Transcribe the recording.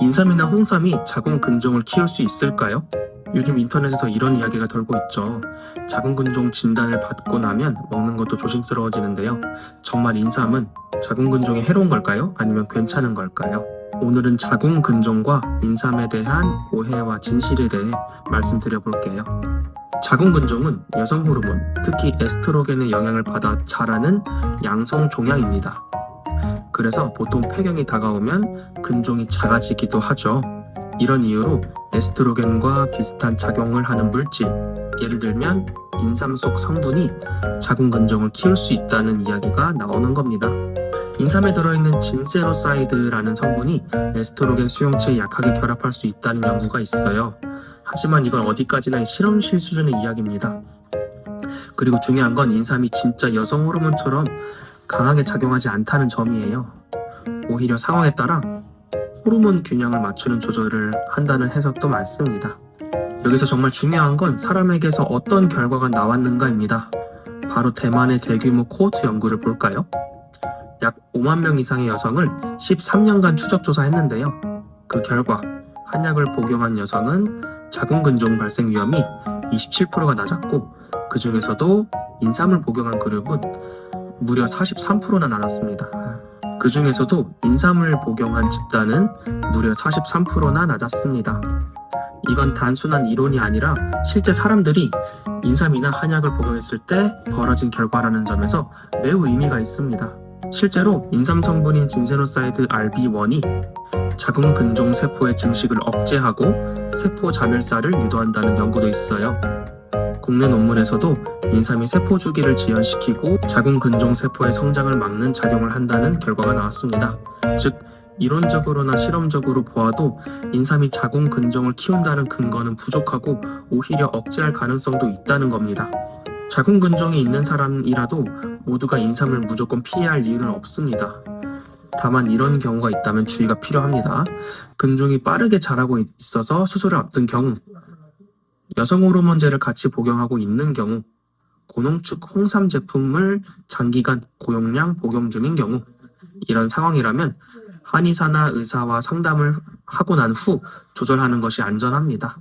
인삼이나 홍삼이 자궁 근종을 키울 수 있을까요? 요즘 인터넷에서 이런 이야기가 돌고 있죠. 자궁 근종 진단을 받고 나면 먹는 것도 조심스러워지는데요. 정말 인삼은 자궁 근종에 해로운 걸까요? 아니면 괜찮은 걸까요? 오늘은 자궁 근종과 인삼에 대한 오해와 진실에 대해 말씀드려 볼게요. 자궁 근종은 여성 호르몬, 특히 에스트로겐의 영향을 받아 자라는 양성 종양입니다. 그래서 보통 폐경이 다가오면 근종이 작아지기도 하죠. 이런 이유로 에스트로겐과 비슷한 작용을 하는 물질, 예를 들면 인삼 속 성분이 자궁 근종을 키울 수 있다는 이야기가 나오는 겁니다. 인삼에 들어있는 진세노사이드라는 성분이 에스트로겐 수용체에 약하게 결합할 수 있다는 연구가 있어요. 하지만 이건 어디까지나 실험실 수준의 이야기입니다. 그리고 중요한 건 인삼이 진짜 여성 호르몬처럼 강하게 작용하지 않다는 점이에요. 오히려 상황에 따라 호르몬 균형을 맞추는 조절을 한다는 해석도 많습니다. 여기서 정말 중요한 건 사람에게서 어떤 결과가 나왔는가입니다. 바로 대만의 대규모 코호트 연구를 볼까요? 약 5만 명 이상의 여성을 13년간 추적 조사했는데요. 그 결과 한약을 복용한 여성은 자궁 근종 발생 위험이 27%가 낮았고 그 중에서도 인삼을 복용한 그룹은 무려 43%나 낮았습니다. 그 중에서도 인삼을 복용한 집단은 무려 43%나 낮았습니다. 이건 단순한 이론이 아니라 실제 사람들이 인삼이나 한약을 복용했을 때 벌어진 결과라는 점에서 매우 의미가 있습니다. 실제로 인삼 성분인 진세노사이드 RB1이 자궁 근종 세포의 증식을 억제하고 세포 자멸사를 유도한다는 연구도 있어요. 국내 논문에서도 인삼이 세포 주기를 지연시키고 자궁 근종 세포의 성장을 막는 작용을 한다는 결과가 나왔습니다. 즉 이론적으로나 실험적으로 보아도 인삼이 자궁 근종을 키운다는 근거는 부족하고 오히려 억제할 가능성도 있다는 겁니다. 자궁 근종이 있는 사람이라도 모두가 인삼을 무조건 피해야 할 이유는 없습니다. 다만 이런 경우가 있다면 주의가 필요합니다. 근종이 빠르게 자라고 있어서 수술을 앞둔 경우, 여성 호르몬제를 같이 복용하고 있는 경우, 고농축 홍삼 제품을 장기간 고용량 복용 중인 경우, 이런 상황이라면 한의사나 의사와 상담을 하고 난 후 조절하는 것이 안전합니다.